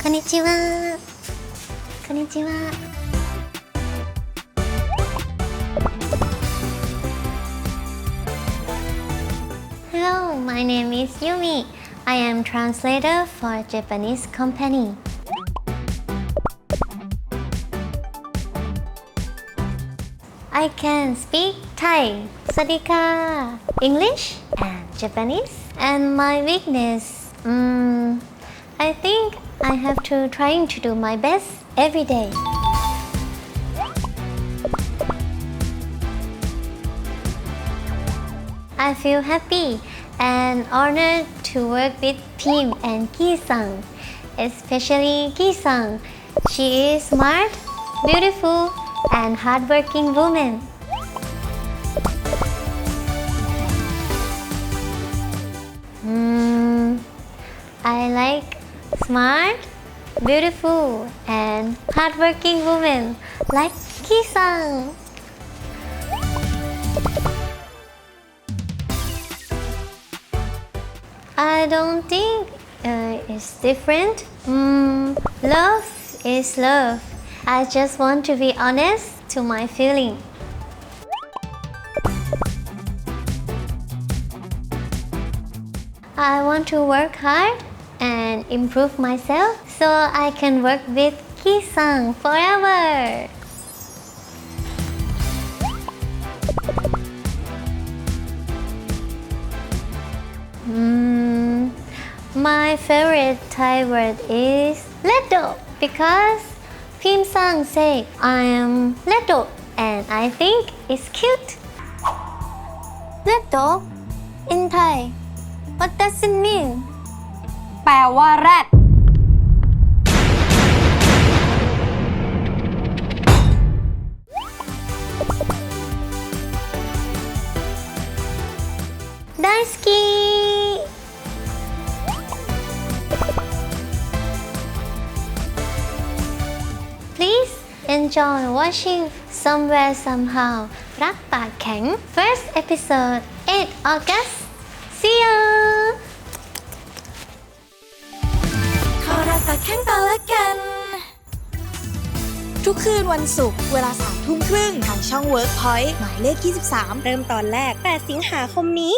こんにちはこんにちはこんにちは Hello, my name is Yumi. I am translator for Japanese company. I can speak Thai, Sadika, English, and Japanese. And my weakness, um, I have to trying to do my best every day. I feel happy and honored to work with Pim and Ki-sang, especially Ki-sang. She is smart, beautiful, and hardworking woman. Hmm, I like smart, beautiful, and hardworking woman like Ki-sang. I don't think uh, it's different. Mm, love is love. I just want to be honest to my feeling. I want to work hard and improve myself so I can work with Kisang forever. Mm, my favorite Thai word is ledo because Pim Sang said I am ledo and I think it's cute. Ledo in Thai, what does it mean? แปลว่าแรด Daisuki! Please enjoy watching Somewhere Somehow รักปากแข็ง First episode 8 August See you ทุกคืนวันศุกร์เวลาสามทุ่มครึ่งทางช่อง WorkPoint หมายเลข 23 เริ่มตอนแรก 8 สิงหาคมนี้